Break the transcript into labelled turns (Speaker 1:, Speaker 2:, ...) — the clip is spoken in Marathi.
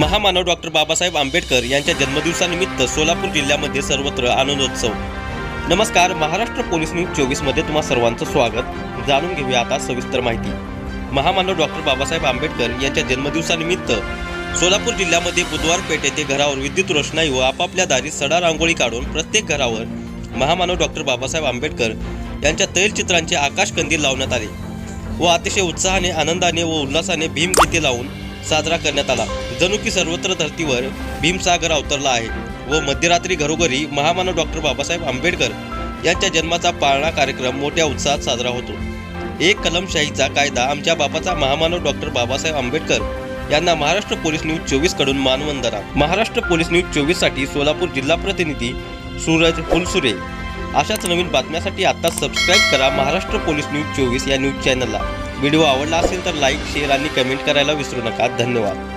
Speaker 1: महामानव डॉक्टर बाबासाहेब आंबेडकर यांच्या जन्मदिवसानिमित्त सोलापूर जिल्ह्यामध्ये सर्वत्र आनंदोत्सव. नमस्कार महाराष्ट्र पोलीस न्यूज चोवीसमध्ये तुम्हा सर्वांचं स्वागत. जाणून घेऊया आता सविस्तर माहिती. महामानव डॉक्टर बाबासाहेब आंबेडकर यांच्या जन्मदिवसानिमित्त सोलापूर जिल्ह्यामध्ये बुधवार पेठ येथे घरावर विद्युत रोषणाई व आपापल्या दारी सडा रांगोळी काढून प्रत्येक घरावर महामानव डॉक्टर बाबासाहेब आंबेडकर यांच्या तैलचित्रांचे आकाश कंदील लावण्यात आले व अतिशय उत्साहाने आनंदाने व उल्हासाने भीम गीते लावून साजरा करण्यात आला. जणू की सर्वत्र धर्तीवर भीमसागर अवतरला आहे व मध्यरात्री घरोघरी महामानव डॉक्टर बाबासाहेब आंबेडकर यांच्या जन्माचा पाळणा कार्यक्रम मोठ्या उत्साहात साजरा होतो. एक कलमशाहीचा कायदा आमच्या बापाचा महामानव डॉक्टर बाबासाहेब आंबेडकर यांना महाराष्ट्र पोलीस न्यूज चोवीसकडून मानवंदना. महाराष्ट्र पोलीस न्यूज चोवीससाठी सोलापूर जिल्हा प्रतिनिधी सूरज फुलसुरे. अशाच नवीन बातम्यासाठी आता सबस्क्राईब करा महाराष्ट्र पोलीस न्यूज चोवीस या न्यूज चॅनलला. व्हिडिओ आवडला असेल तर लाईक शेअर आणि कमेंट करायला विसरू नका. धन्यवाद.